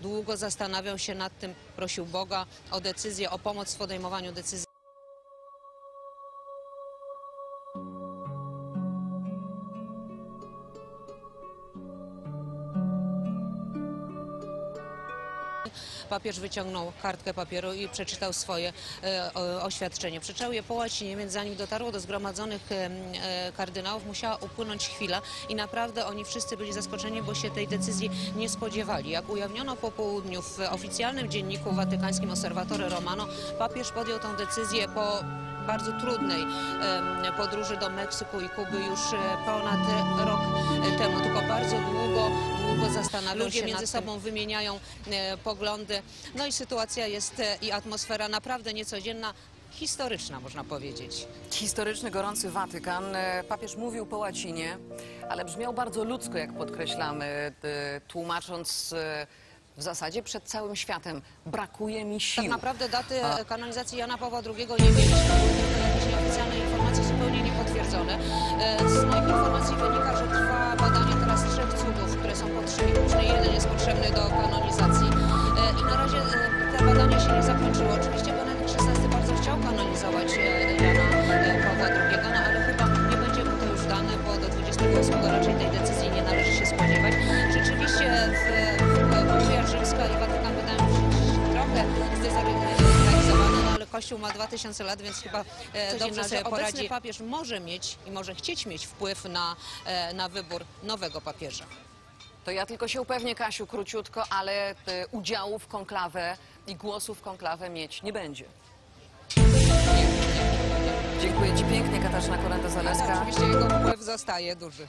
długo zastanawiał się nad tym, prosił Boga o decyzję, o pomoc w podejmowaniu decyzji. Papież wyciągnął kartkę papieru i przeczytał swoje e, oświadczenie. Przeczytał je po łacinie, więc zanim dotarło do zgromadzonych e, kardynałów, musiała upłynąć chwila i naprawdę oni wszyscy byli zaskoczeni, bo się tej decyzji nie spodziewali. Jak ujawniono po południu w oficjalnym dzienniku watykańskim Osservatore Romano, papież podjął tę decyzję po bardzo trudnej podróży do Meksyku i Kuby już e, ponad rok e, temu, tylko bardzo długo, długo zastanawiał Ludzie się między między sobą wymieniają e, poglądy. No i sytuacja jest i atmosfera naprawdę niecodzienna, historyczna można powiedzieć. Historyczny, gorący Watykan. Papież mówił po łacinie, ale brzmiał bardzo ludzko, jak podkreślamy, tłumacząc w zasadzie przed całym światem. Brakuje mi sił. Tak naprawdę daty A- kanonizacji Jana Pawła II nie mieliśmy, tylko jakieś nieoficjalne informacje zupełnie niepotwierdzone. E, Z moich informacji wynika, że trwa badanie teraz trzech cudów, które są potrzebne. Później jeden jest potrzebny do kanonizacji. E, I na razie e, te badania się nie zakończyły. Oczywiście Benedykt XVI bardzo chciał kanonizować Kościół ma 2000 lat, więc chyba e, dobrze sobie poradzi. obecny papież może mieć i może chcieć mieć wpływ na, e, na wybór nowego papieża. To ja tylko się upewnię, Kasiu, króciutko, ale e, udziału w konklawę i głosu w konklawę mieć nie będzie. Dziękuję Ci pięknie, Katarzyna Ale Kolenda-Zaleska. oczywiście jego wpływ zostaje duży.